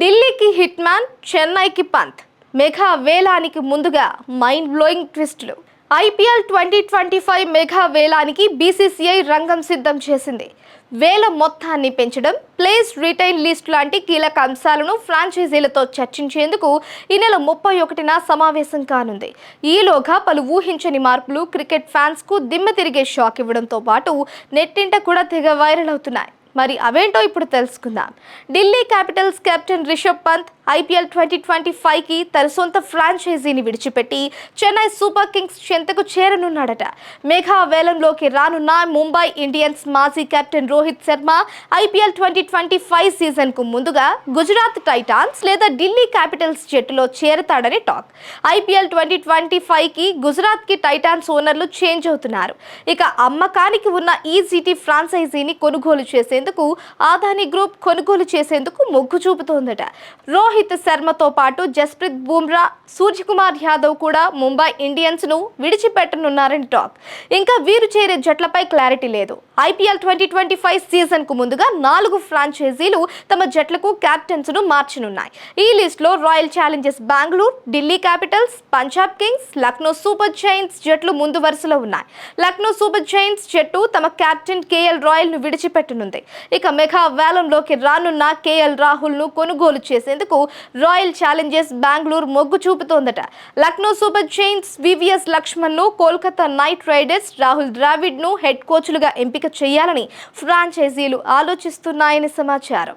ఢిల్లీకి hit man చెన్నైకి Pant. Mega వేలానికి ముందుగా mind blowing ట్విస్టులు. IPL twenty twenty five mega వేలానికి BCCI రంగం సిద్ధం చేసింది. వేల మొత్తాన్ని పెంచడం ప్లేస్ రిటైన్ లిస్ట్ లాంటి కీలక అంశాలను ఫ్రాంచైజీలతో చర్చించేందుకు ఈ నెల ముప్పై ఒకటిన సమావేశం కానుంది. ఈలోగా పలు ఊహించని మార్పులు క్రికెట్ ఫ్యాన్స్కు దిమ్మ తిరిగే షాక్ ఇవ్వడంతో పాటు నెట్టింట కూడా తెగ వైరల్ అవుతున్నాయి. మరి అవేంటో ఇప్పుడు తెలుసుకుందాం. Delhi capitals captain Rishabh Pant IPL twenty twenty ఫైవ్కి తన సొంత ఫ్రాంచైజీని విడిచిపెట్టి చెన్నై సూపర్ కింగ్స్ చెంతకు చేరనున్నాడట. మేఘా వేలంలోకి రానున్న ముంబై ఇండియన్స్ మాజీ captain Rohit Sharma IPL twenty twenty five సీజన్కు ముందుగా గుజరాత్ టైటాన్స్ లేదా ఢిల్లీ క్యాపిటల్స్ జట్టులో చేరతాడని టాక్. ఐపీఎల్ ట్వంటీ ట్వంటీ ఫైవ్కి గుజరాత్కి టైటాన్స్ ఓనర్లు చేంజ్ అవుతున్నారు. ఇక అమ్మకానికి ఉన్న ఈజీటీ ఫ్రాంచైజీని కొనుగోలు చేసేందుకు ఆదాని గ్రూప్ కొనుగోలు చేసేందుకు మొగ్గు చూపుతోందట. రోహిత్ శర్మతో పాటు జస్ప్రీత్ బుమ్రా సూర్యకుమార్ యాదవ్ కూడా ముంబై ఇండియన్స్ను విడిచిపెట్టనున్నారని టాక్. ఇంకా వీరు చేరే జట్లపై క్లారిటీ లేదు. ఐపీఎల్ ట్వంటీ ట్వంటీ ఫైవ్ సీజన్కు ముందుగా నాలుగు ఫ్రాంచైజీలు తమ జట్లకు క్యాప్టెన్స్ను మార్చనున్నాయి. ఈ లిస్ట్లో Royal Challengers Bengaluru Delhi Capitals Punjab Kings Lucknow Super Giants జట్లు ముందు వరుసలో ఉన్నాయి. లక్నో సూపర్ జైంట్స్ జట్టు తమ కెప్టెన్ కేఎల్ రాయల్ను విడిచిపెట్టనుంది. ఇక మెగా వేలంలోకి రానున్న కేఎల్ రాహుల్ను కొనుగోలు చేసేందుకు రాయల్ ఛాలెంజర్స్ బెంగళూరు మొగ్గు చూపుతోందట. లక్నో సూపర్ జైంట్స్ వివిఎస్ లక్ష్మణ్ను కోల్కతా నైట్ రైడర్స్ రాహుల్ ద్రావిడ్ను హెడ్ కోచ్లుగా ఎంపిక చేయాలని ఫ్రాంచైజీలు ఆలోచిస్తున్నాయని సమాచారం.